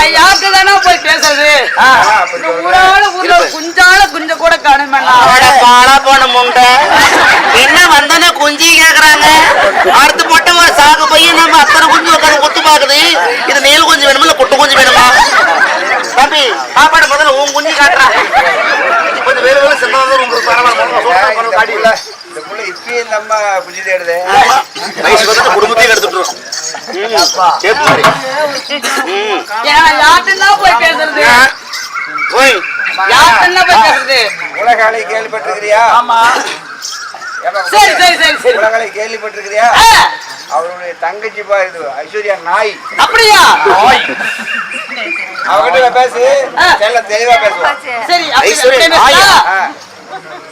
நான் யாருக்கு தானே போய் பேசுறது? ஊரால ஊர்ல குஞ்சால குஞ்ச கூட காணுமேண்ணா பாலா போன முண்டை. என்ன வந்தோன்னே குஞ்சு கேக்குறாங்க? அடுத்து போட்ட ஒரு சாகு பையன் நம்ம அத்தனை குஞ்சு உட்காந்து கொத்து பாக்குது இது நீல் குஞ்சு வேணுமா இல்ல குட்டு குஞ்சு வேணுமா? தம்பி சாப்பாடு முதல்ல உன் குஞ்சு காட்டுறான் கொஞ்சம் வேறு வேறு சின்னதாக உங்களுக்கு பரவாயில்ல. இந்த புள்ள நம்ம தேடுது. குடும்பத்தையும் எடுத்துட்டுரும் சேப்பு யார்கிட்ட போய் பேசுறது? ஓய். யார்கிட்ட போய் பேசுறது? கேள்விப்பட்டிருக்கிறியா? ஆமா. சரி சரி கேள்விப்பட்டிருக்கிறியா? அவருடைய தங்கச்சி பா இது ஐஸ்வர்யா நாய். அப்படியா? அவகிட்ட நான் பேசு. தெளிவா பேசுவான் சரி ஐஸ்வர்யா. ஆ.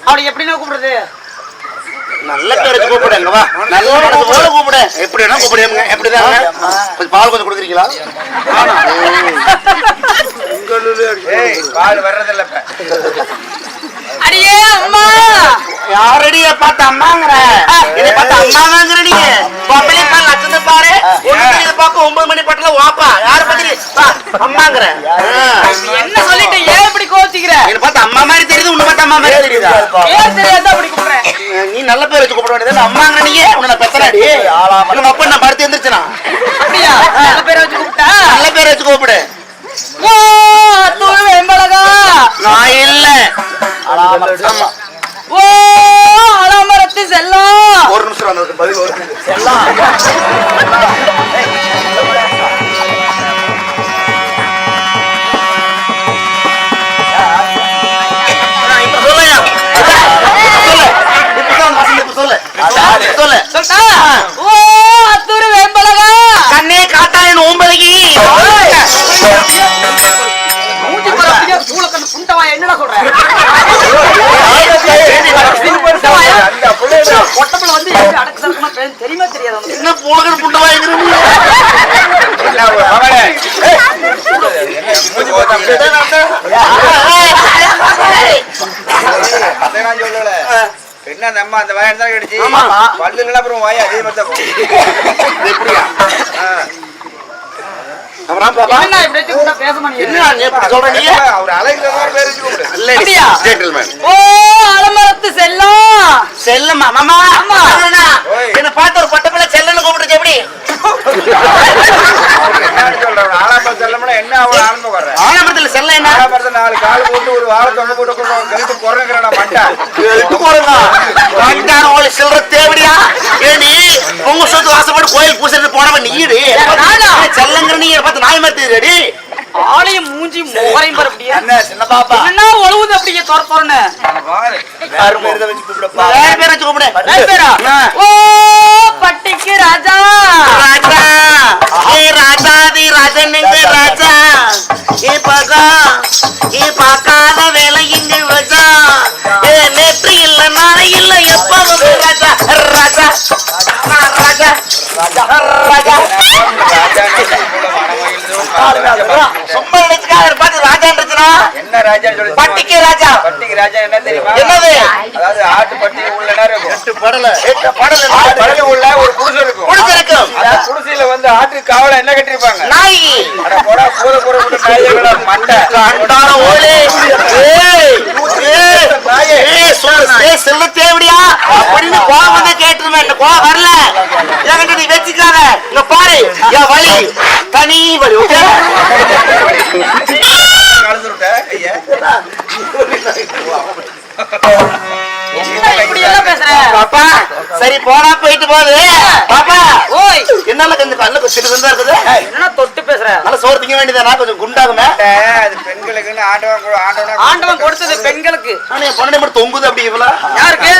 அவளுக்கு எப்படின்னா கூப்பிடுறது? நல்ல பேர் வச்சு கூப்பிடுங்க வா. நல்ல மனசு போல கூப்பிடு. எப்படி வேணா கூப்பிடுங்க எப்படி கொஞ்சம் பால் கொஞ்சம் கொடுக்குறீங்களா? பால் வர்றதில்ல இப்ப. அடியே அம்மா! யாரடிய பார்த்து அம்மாங்கிற? இதை பார்த்து அம்மாங்கிற நீ? பொம்பளை பால் லட்சத்தை பாரு. ஒண்ணு தெரியுது பார்க்க ஒன்பது மணி பட்டில வாப்பா. யார பத்தி அம்மாங்கிற. நீ என்ன சொல்லிட்டு ஏன் இப்படி கோச்சிக்கிற இதை பார்த்து அம்மா மாதிரி தெரியுது உன்னை பார்த்து அம்மா மாதிரி தெரியுதா? ஏன் தெரியாத அப்படி கூப்பிடுறேன் நீ நல்ல பேர் வச்சு கூப்பிட வேண்டியது அம்மாங்கிற நீ உன்னை நான் பெத்தனாடி நம்ம அப்பா நான் படுத்து எந்திரிச்சனா? அப்படியா? நல்ல பேரை வச்சு கூப்பிட்டா? நல்ல பேர் வச்சு கூப்பிடு. நான் இல்ல. ஓ அலமரத்து செல்லம் ஒரு நிமிஷம் பதில் ஒரு அந்த சொல்லு. சொல்லு. சொல்லிட்டா ஓ அத்தூர் வெம்பளகா கண்ணே காட்டாயன் ஓம்பலகி என்னடா சொல்ற ஒட்டப்புல வந்து எப்படி அடக்கு சரக்குமா தெரியுமா தெரியாது? என்ன மகனே. ஏய், என்ன. என்ன அந்த அம்மா அந்த வாயை தான் கடிச்சு. பல்லு அப்புறம் வாய் அதே மாதிரி தான் போகும். இது எப்படியா? ஆ. அப்புறம் பாப்பா. என்ன பார்த்து ஒரு பட்ட பிள்ளை செல்லன்னு கூப்பிட்டு எப்படி? ஆலமரத்துல செல்ல என்ன? ஆலாம்பரத்தை நாலு கால் போட்டு ஒரு வாழை தொங்க போட்டு கொண்டு கழித்து குறைங்கிறா மண்டா. சில்லற தேவடியா? ஏடி உங்க சொத்து வாசப்பட்டு கோயில் தெரியுடி ஆளையும் மூஞ்சி முகரையும் பாரு அப்படியே. என்ன சின்ன பாப்பா? என்ன ஒழுகுது அப்படியே தொரன்னு பாரு யாரும் பேர் வச்சு கூப்பிடப்பா வேற பேர் வச்சு கூப்பிடு. வேற பேரா? ஓ பட்டிக்கு ராஜா. ராஜா. ஏ ராஜாதி ராஜனுங்க ராஜா சும்மா நினைச்சுக்காக பார்த்து ராஜான்றதுனா என்ன ராஜா சொல்லி. பட்டிக்கு ராஜா. பட்டிக்கு ராஜா என்ன தெரியுமா? என்னது? ஆட்டு பட்டி உள்ள நேரம் இருக்கும். எட்டு படல. எட்டு படல ஆட்டு படல உள்ள ஒரு குடிசை இருக்கும். குடிச்சிருக்கும் அந்த குடிசையில வந்து ஆட்டு காவல என்ன கட்டிருப்பாங்க நாய். அட போடா மண்டை. கண்டான ஓலே. ஏய் ஏய் ஏய் சொல்லு ஏய் செல்ல தேவடியா அப்படின்னு கோவம் வந்து கேட்டுருவேன் இந்த கோவம் வரல. என்கிட்ட நீ வச்சுக்காத. இங்க பாரு. என் வலி தனி வலி ஓகே? பாப்பா சரி போனா போயிட்டு போகுது. பாப்பா ஓய். என்னால கொஞ்சம் கண்ணு கொஞ்சம் சிறு இருக்குது. என்ன தொட்டு பேசுற? நல்லா சோறு திங்க வேண்டியதானா கொஞ்சம் குண்டாகுமே. அது பெண்களுக்குன்னு ஆண்டவன் ஆண்டவனா ஆண்டவன் கொடுத்தது பெண்களுக்கு. ஆனா என் பொண்ணை மட்டும் தொங்குது அப்படி இவ்வளோ. யாருக்கு?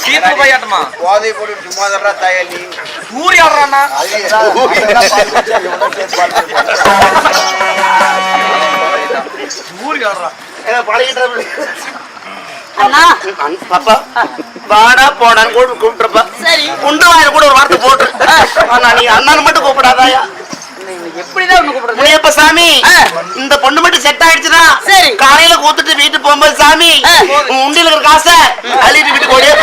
சீத்து போயாட்டமா போதை சும்மா தர்றா தாயல் நீ. ஊர். பழகிட்டு அண்ணா. பாப்பா வாடா போடான்னு கூட கூப்பிட்டுருப்பா. சரி. குண்டு வாயில கூட ஒரு வார்த்தை போட்டு. ஆனா நீ அண்ணன் மட்டும் கூப்பிடாதாயா. எப்படிதான் சாமி. இந்த பொண்ணு மட்டும் செட் ஆயிடுச்சுன்னா சரி. காலையில கூத்துட்டு வீட்டுக்கு போகும்போது சாமி உண்டியில இருக்கிற காசை அள்ளிட்டு வீட்டுக்கு ஓடியே.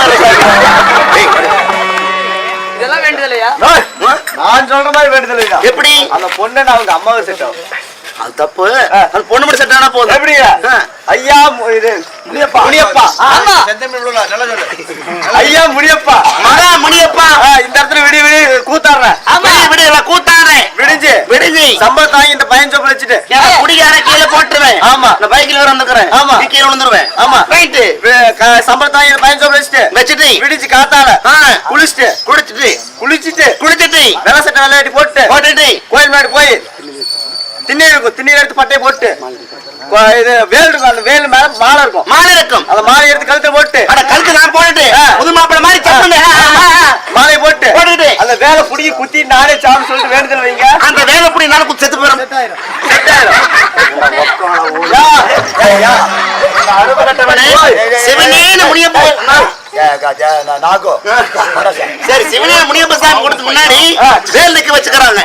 இதெல்லாம் வேண்டியது இல்லையா ஏய், நான் சொல்ற மாதிரி வேண்டுதல் இல்லையா? எப்படி? அந்த பொண்ணு நான் அவங்க அம்மாவை செட்டோம் அது தப்பு. அந்த பொண்ணு மட்டும் செட் ஆனா போதும். எப்படியா. ஐயா இது முனியப்பா. முனியப்பா. ஆமா. ஐயா முனியப்பா. மகா முனியப்பா. இந்த இடத்துல விடி விடி கூத்தாடுறேன். ஆமா. விடு நான் கூத்தாடுறேன். விடிஞ்சு. விடுஞ்சி. சம்பளம் தாங்கி இந்த பையன் சோப்பு வச்சுட்டு. குடிகார கீழே போட்டுருவேன். ஆமா. இந்த பைக்ல வர வந்துக்கிறேன். ஆமா. கீழே விழுந்துருவேன். ஆமா. ரைட்டு சம்பளம் தாங்கி இந்த பையன் சோப்பு வச்சுட்டு. வச்சுட்டு. விடிச்சு காத்தால. குளிச்சுட்டு. குடிச்சிட்டு குளிச்சுட்டு. குடிச்சிட்டு வெள்ள சட்டை வெள்ளையாட்டி போட்டு போட்டுட்டு. கோயில் மேடு போய். திண்ணீர் இருக்கும் திண்ணீர் எடுத்து பட்டையை போட்டு. இது வேல் இருக்கும் அந்த வேல் மேல மாலை இருக்கும். மாலை இருக்கும். அந்த மாலை எடுத்து கழுத்துல போட்டு. அட கழுத்து நான் போட்டுட்டு. புது மாப்பிள்ள மாதிரி சப்பங்க மாலையை போட்டு. போட்டுக்கிட்டு. அந்த வேலை புடிங்கி குத்தி நானே சாமி சொல்லிட்டு வேண்டுதல் வைங்க. அந்த வேலை புடி நாள் குத்து செத்து போயிடும் யா, ஏய், யா. சிவனேன்னு முனியப்ப நாகோ. சரி சிவனே முனியப்ப சாமி கொடுத்து முன்னாடி ஆ. வேல் நிக்க வச்சுக்கிறாங்க.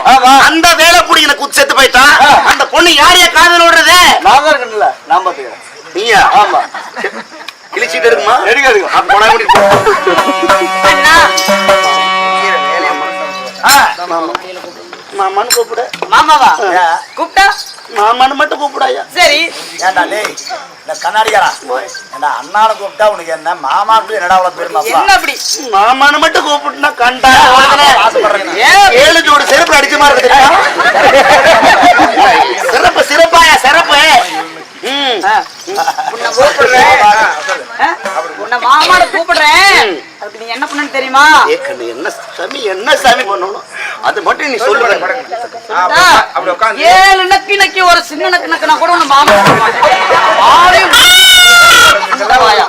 அந்த வேலை புடி எனக்கு குத்து செத்து போயிட்டான் ஆ. அந்த பொண்ணு யாரையா காதல் விடுறது? நான் தான் இருக்கணும்ல நான் பாத்துக்கிறேன். நீயா? ஆமா. கிழிச்சிட்டு இருக்குமா? எடுக்க எடுக்கும் அப்ப போனா. அண்ணா. மாமான்னு கூப்பிடு. மாமாவா. கூப்பிட்டா? மாமான்னு மட்டும் கூப்பிடாயா சரி. ஏன்டா டேய் இந்த கண்ணாடிக்காரா? ஏன்டா அண்ணான கூப்பிட்டா உனக்கு என்ன? மாமாக்கு என்னடா அவ்வளவு பெருமை என்ன அப்படி? மாமான்னு மட்டும் கூப்பிட்டுனா கண்டா ஏழு ஜோடு செருப்பு அடிச்ச மாதிரி இருக்கு? சிறப்பு சிறப்பாயா சிறப்பு. உன்னை கூப்பிடுறேன்? உன்னை மாமாட கூப்பிடுறேன். அதுக்கு நீ என்ன பண்ணு தெரியுமா? ஏ கண்ணு, என்ன சாமி என்ன சாமி பண்ணணும்? அது மட்டும் நீ சொல்லுற ஆ, ஏழு நக்கி நக்கி ஒரு சின்ன நக்கு நக்குனா கூட உன்னை மாமா ஆளையும் வாயா.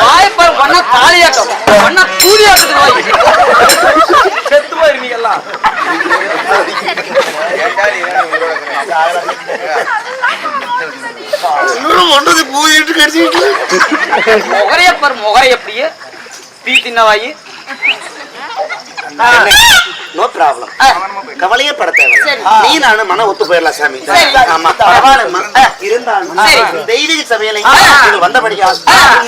வாய்ப்பாரு ஒன்னா தாலியாட்டம் ஒன்னா தூளியாட்டத்துக்கு வாய். செத்து ஒன்றது பூஜிட்டு கடிச்சிட்டு. முகரைய பாரு முகரை அப்படியே பீ தின்ன வாயி நோ ப்ராப்ளம் கவலையே பட. நீ நானும் மன ஒத்து போயிடலாம் சாமி. சரி. ஆமா. பரவாயில்லம்மா. இருந்தாலும் சரி. தெய்வீக சமையலை. நீங்கள் வந்தபடியா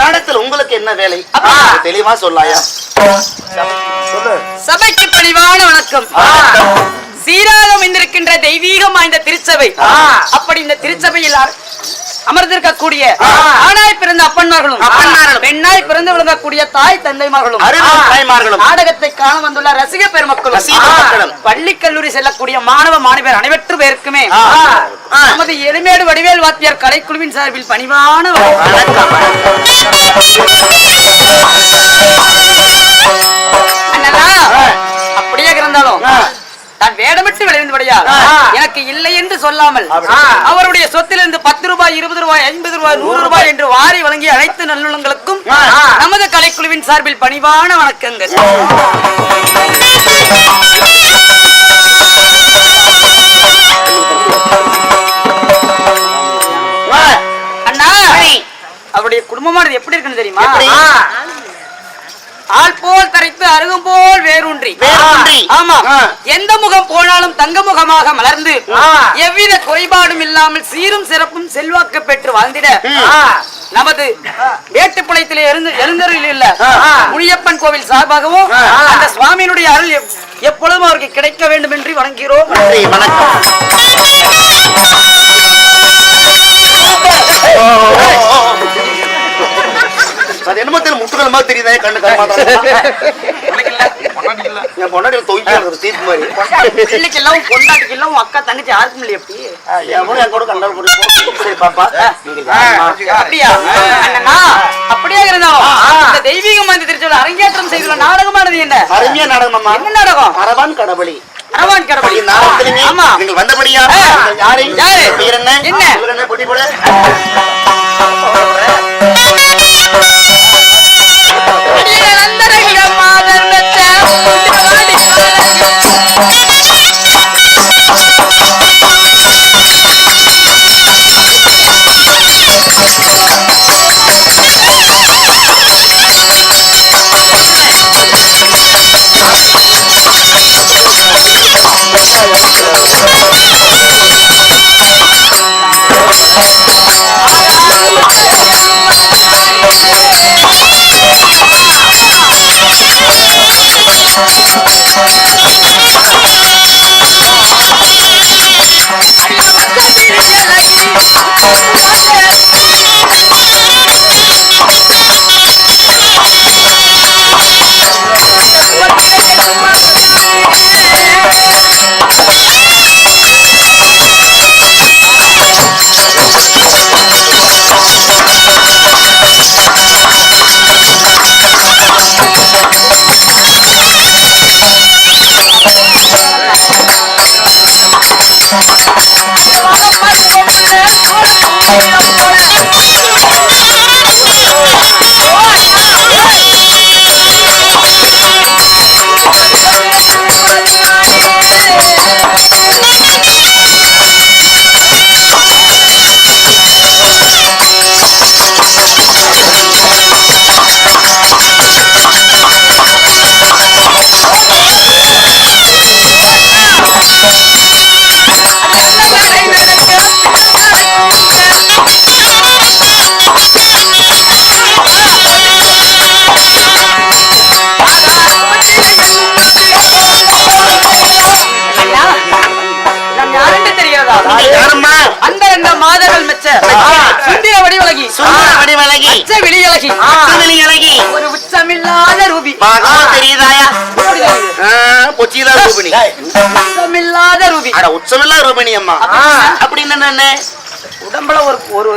நாடத்தில் உங்களுக்கு என்ன வேலை? தெளிவா சொல்லாயா? சபைக்கு பணிவான வணக்கம். சீராக அமைந்திருக்கின்ற தெய்வீகம் வாய்ந்த திருச்சபை. அப்படி இந்த திருச்சபையில் அமர்ந்திருக்கக்கூடிய ஆணாய் பிறந்த அப்பன்மார்களும். பெண்ணாய் பிறந்து விளங்கக்கூடிய தாய் தந்தைமார்களும். நாடகத்தை காண வந்துள்ள ரசிக பெருமக்களும். பள்ளி கல்லூரி செல்லக்கூடிய மாணவ மாணவியர் அனைவற்று பேருக்குமே. நமது எளிமேடு வடிவேல் வாத்தியார் கலைக்குழுவின் சார்பில் பணிவான அண்ணனா அப்படியே இருந்தாலும். நான் வேடமிட்டு விளைந்தபடியா எனக்கு இல்லை என்று சொல்லாமல். அவருடைய சொத்திலிருந்து பத்து ரூபாய் இருபது ரூபாய் ஐம்பது ரூபாய் நூறு ரூபாய் என்று வாரி வழங்கிய அனைத்து நல்லுள்ளங்களுக்கும். நமது கலைக்குழுவின் சார்பில் பணிவான வணக்கங்கள். அண்ணா. அவருடைய குடும்பமானது எப்படி இருக்குன்னு தெரியுமா? ஆள் போல் தரைத்து அருகும் போல் வேரூன்றி. ஆமா. எந்த முகம் போனாலும் தங்க முகமாக மலர்ந்து எவ்வித குறைபாடும் இல்லாமல் சீரும் சிறப்பும் செல்வாக்கு பெற்று வாழ்ந்திட. நமது வேட்டுப்பாளையத்திலே இருந்து எழுந்தருளில் இல்ல முனியப்பன் கோவில் சார்பாகவும் அந்த சுவாமியினுடைய அருள் எப்- எப்பொழுதும் அவருக்கு கிடைக்க வேண்டும் என்று வணங்குகிறோம் வணக்கம். அது என்னமோ தெரியல முட்டுகள் மாதிரி தெரியுதே? கண்ணு கருமாதான் என் பொண்டாட்டி இருக்குது சீப்பு மாதிரி. பிள்ளைக்கு எல்லாம் பொண்டாட்டிக்கு எல்லாம் உன் அக்கா தங்கச்சி யாருக்கும் இல்லையா அப்படி? எவனும் என் கூட கண்டால் போட்டு. சரி பாப்பா? அப்படியா? அண்ணனா அப்படியே இருந்தாலும் இந்த தெய்வீகம் வாய்ந்த திருச்சபையில் அரங்கேற்றம் செய்துள்ள நாடகமானது என்ன? அருமையா நாடகம் என்ன நாடகம்? அரவான் கடவுளி. அரவான் கடவுள். ஆமா. நீங்கள் வந்தபடியா? யாரை? யாரு? என்ன? என்ன? பொட்டி போட. அந்த ரெண்டு மாதங்கள் மெச்ச. சுந்திர வடிவழகி. சுந்தர வடிவழகி. அச்ச விழியழகி. ஒரு உச்சமில்லாத ரூபி. தெரியுதாயா? ரூபிணி உச்சமில்லாத ரூபி. அட உச்சமில்லா ரூபிணி அம்மா. அப்படின்னு என்ன உடம்புல ஒரு ஒரு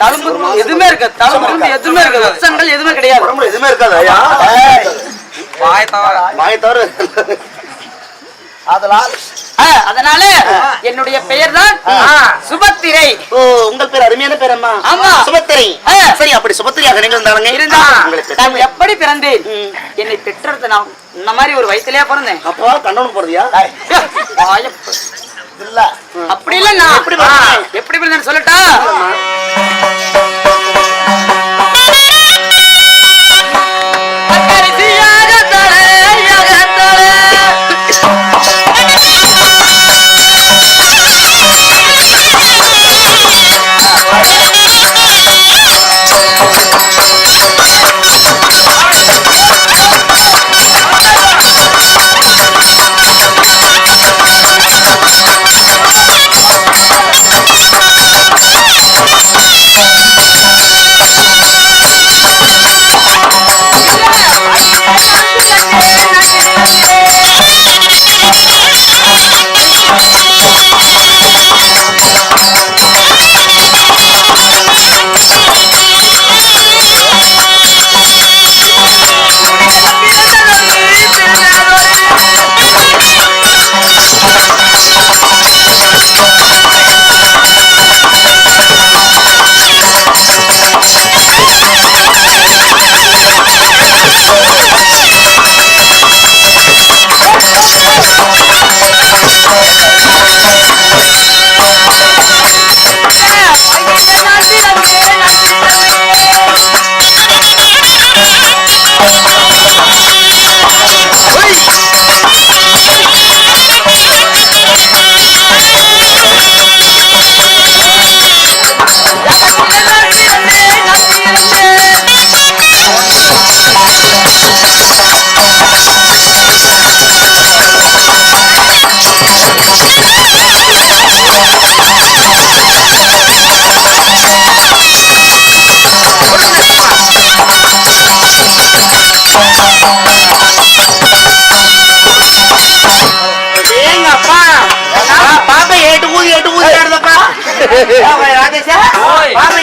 தழும்பு எதுவுமே இருக்கு தழும்பு எதுவுமே இருக்கு உச்சங்கள் எதுவுமே கிடையாது. உடம்புல எதுவுமே இருக்காது ஐயா. மாய அதனால் அதனால என்னுடைய பெயர் தான் சுபத்திரை. ஓ உங்கள் பேர் அருமையான பேர் அம்மா. ஆமா. சுபத்திரை. சரி அப்படி சுபத்திரியாக நீங்கள் இருந்தாங்க இருந்தா உங்களை நான் பெற்றவங்க. எப்படி பிறந்தேன். என்னை பெற்றெடுத்த நான் இந்த மாதிரி ஒரு வயிற்றுலயா பிறந்தேன். அப்பா கண்டவன் போறதியா அப்படி இல்ல. நான் எப்படி பிறந்தேன்? எப்படி பிறந்தேன்னு சொல்லட்டா?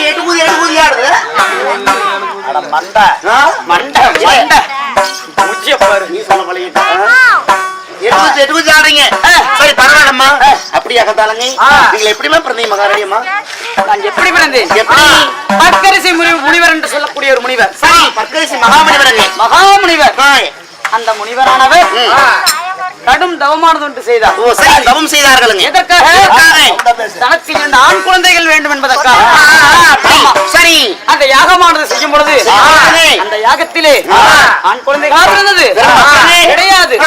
எட்டு ஊதி எட்டு ஆடுது மண்டை. நீ பழகிட்ட ஆடுறீங்க. சரி பரவாயில்லம்மா. அப்படியா கத்தாலங்க நீங்க எப்படிமா பிறந்தீங்க மகாராணியம்மா? நான் எப்படி பிறந்தேன்? எப்படி? பக்கரிசி முனி- முனிவர் என்று சொல்லக்கூடிய ஒரு முனிவர். சரி பர்கரிசி மகாமணிவரங்க மகா முனிவர் அந்த முனிவரானவர். கடும் தவமானது ஒன்று செய்தார் ஓ சரி தவம் செய்தார்களுங்க எதற்காக? தனக்கு இரண்டு ஆண் குழந்தைகள் வேண்டும் என்பதற்காக. சரி அந்த யாகமானது செய்யும் பொழுது. அந்த யாகத்திலே. ஆண் குழந்தைகளாக இருந்தது. கிடையாது.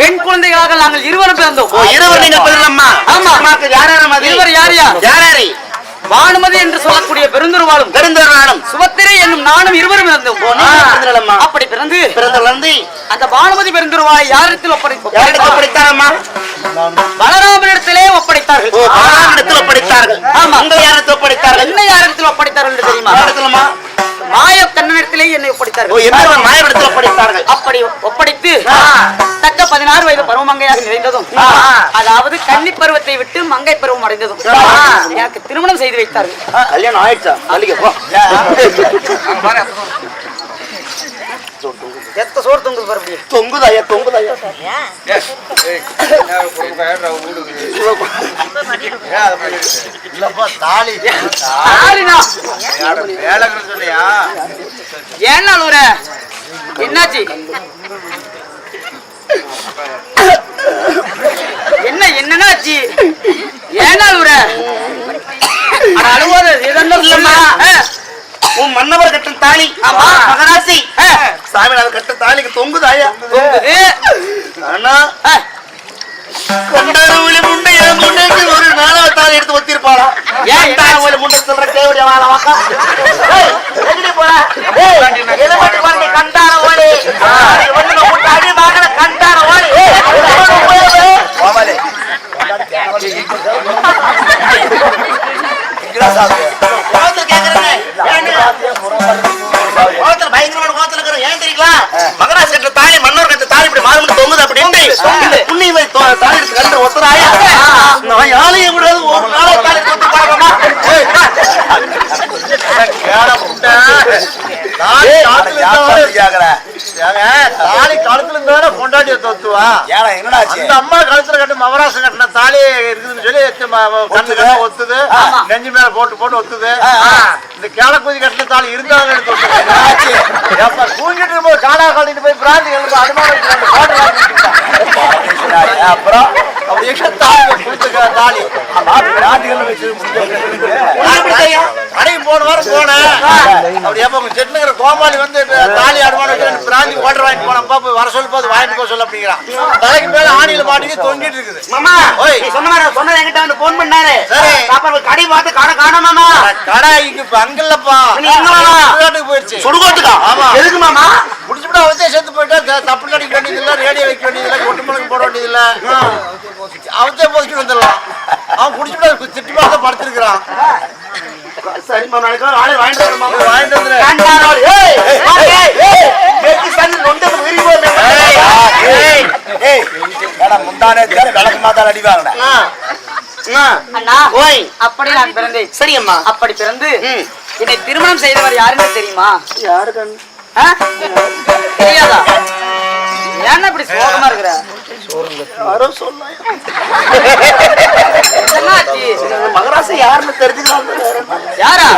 பெண் குழந்தைகளாக நாங்கள் இருவரும் பிறந்தோம் இருவர் நீங்கள் பிறந்தம்மா ஆமா. யார் யார் இருவர் யார் யார் யார் யாரு பானுமதி என்று சொல்லக்கூடிய பெருந்துருவாளும் பெருந்தொருநாளும் சுபத்திரை என்னும் நானும் இருவரும் இருந்தோம். அப்படி பிறந்து பிறந்த குழந்தை அந்த பானுமதி பெருந்துருவாளை யாரிடத்தில் யாரிடத்தில் ஒப்படைத்தார்? படித்தாரம்மா பலராமனிடத்திலே ஒப்படைத்தார்கள். ஓ பலராமிடத்தில் ஒப்படைத்தார்கள். ஆமா. உங்கள் யாரிடத்தில் ஒப்படைத்தார்கள்? என்ன யாரிடத்தில் ஒப்படைத்தார்கள் தெரியுமா? மாய கண்ணனிடத்திலே என்னை ஒப்படைத்தார்கள். மாயவிடத்தில் ஒப்படைத்தார்கள்? அப்படி ஒப்படைத்து தக்க பதினாறு வயது பருவமங்கையாக நிறைந்ததும் அதாவது கன்னி பருவத்தை விட்டு மங்கை பருவம் அடைந்ததும் எனக்கு திருமணம் செய்து வைத்தார்கள். கல்யாணம் ஆயிடுச்சா? எத்த சோறு தொங்குது பாரு தொங்குதாயா? தொங்குதாயா இல்லப்பா தாலி. சொல்லியா? ஏன்னா அழுவுற என்னாச்சு? என்ன என்னன்னாச்சு ஏன்னா அழுவுற அட அழுவாத இதெல்லாம் இல்லம்மா. உன் மன்னவர் கட்டும் தாலி ஆமா. மகராசி. சாமிநாதர் கட்டும் தாலிக்கு தொங்குதாயா தொங்குது. ஆனா ஆ, கண்டாரவழி முண்டை என் முண்டைக்கு ஒரு நாலாவது தாலி எடுத்து ஒத்திருப்பாளா? ஏன் கண்டாரவழி முண்டை சொல்ற கேவடியா வாழ வாக்கா. தாலி கழுத்துல இருந்தவன பொண்டாட்டிய தொத்துவா என்னடா? அந்த அம்மா கழுத்துல கட்டு மவராசம் கட்டின தாலி இருக்குதுன்னு சொல்லி கண்ணு. கண்ணு ஒத்துது. நெஞ்சு மேல போட்டு போட்டு ஒத்துது. இந்த கேளக்குதி கட்டின தாலி. ஆச்சு. ஏப்பா, தூங்கிட்டு இருக்கும்போது காடா கழட்டிட்டு போய் பிராந்தி எழுந்து அனுமானம் அப்புறம் அப்படி எங்க தாலி குளிச்சுக்கிற தாலி. ஆமா, பிராந்திகள் வச்சு முடிஞ்சு கடைக்கு போன வாரம் போனேன். அப்படி ஏப்பா உங்க செட்டுங்கிற கோமாளி வந்து தாலி அனுமானம் வச்சு ஓட்டர் வாங்கிட்டு போனப்பா போய் வர சொல்லி போது வாங்கிட்டு போக சொல்ல அப்படிங்கிறான். தலைக்கு மேல ஆணியில மாட்டிக்கு தொங்கிட்டு இருக்குது. மாமா ஓய். நீ சொன்ன மாதிரி சொன்னது என்கிட்ட வந்து போன் பண்ணாரு. சரி. அப்புறம் கடை பார்த்து கடை காணோம் மாமா. கடை இங்க இப்ப அங்க இல்லப்பா. நீ எங்க வாடா? சுடுகாட்டுக்கு போயிடுச்சு சுடுகோட்டுக்கா? ஆமா. எதுக்கு மாமா? முடிச்சுட்டா வந்து செத்து போயிட்டா த- தப்பு நடிக்க வேண்டியதில்ல ரேடியோ வைக்க வேண்டியதில்ல கொட்டு மிளகு போட வேண்டியதில்ல. அவத்தே போதிட்டு வந்துடலாம். அவன் குடிச்சுட்டா திட்டு பார்த்து படுத்திருக்கிறான். சரி மாமா நாளைக்கு ஆளை வாங்கிட்டு போய் வாங்கிட்டு ஏடா முந்தானே விளக்கு மாத்தால அடி அப்படி நான் பிறந்தேன். சரி அம்மா அப்படி பிறந்து ம். என்னை திருமணம் செய்தவர் யாருன்னு தெரியுமா? யாரு கண் ஆ? தெரியாதா? ஏன்னா இப்படி சோகமா இருக்கிற? யாரோ மகராசி யாருன்னு தெரிஞ்சுக்கலாம். யாரா?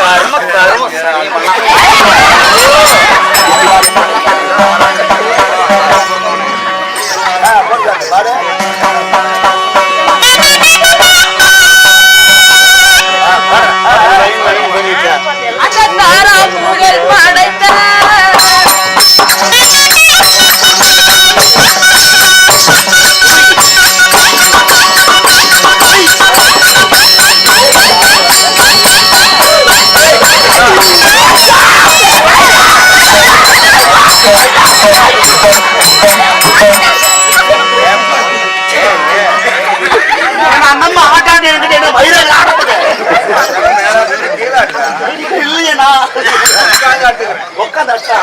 கர்ம கர்ம. உட்காந்து அட்டா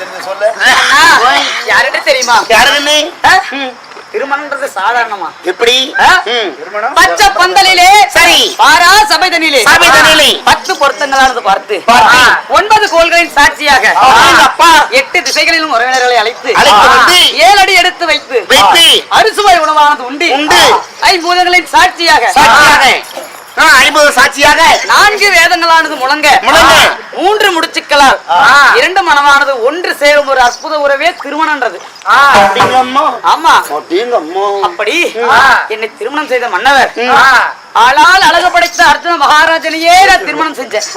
தெரிஞ்சு சொல்லு. யார்கிட்ட தெரியுமா? யாருக்கு நீ ஆ? திருமணம்ன்றது சாதாரணமா. எப்படி? ஆ? ம். பச்சை பந்தலிலே சரி. பாரா சபைதனிலே. சபைதனிலே. பத்து பொருத்தங்களானது பார்த்து. ஒன்பது கோள்களின் சாட்சியாக. அப்பா. எட்டு திசைகளிலும் உறவினர்களை அழைத்து. அழைத்து ஏழு அடி எடுத்து வைத்து. வைத்து. அறுசுவை உணவானது உண்டு. உண்டு. ஐம்பூதங்களின் சாட்சியாக. சாட்சியாக. ஐம்பது சாட்சியாக. நான்கு வேதங்களானது முழங்க. முழங்க. மூன்று முடிச்சுக்களால் இரண்டு மனமானது ஒன்று சேரும் ஒரு அற்புத உறவே திருமணம்ன்றது ஆமா. அப்படி? என்னை திருமணம் செய்த மன்னவர். ஆளால் அழகு படைத்த அர்ஜுன மகாராஜனையே நான் திருமணம் செஞ்சேன்.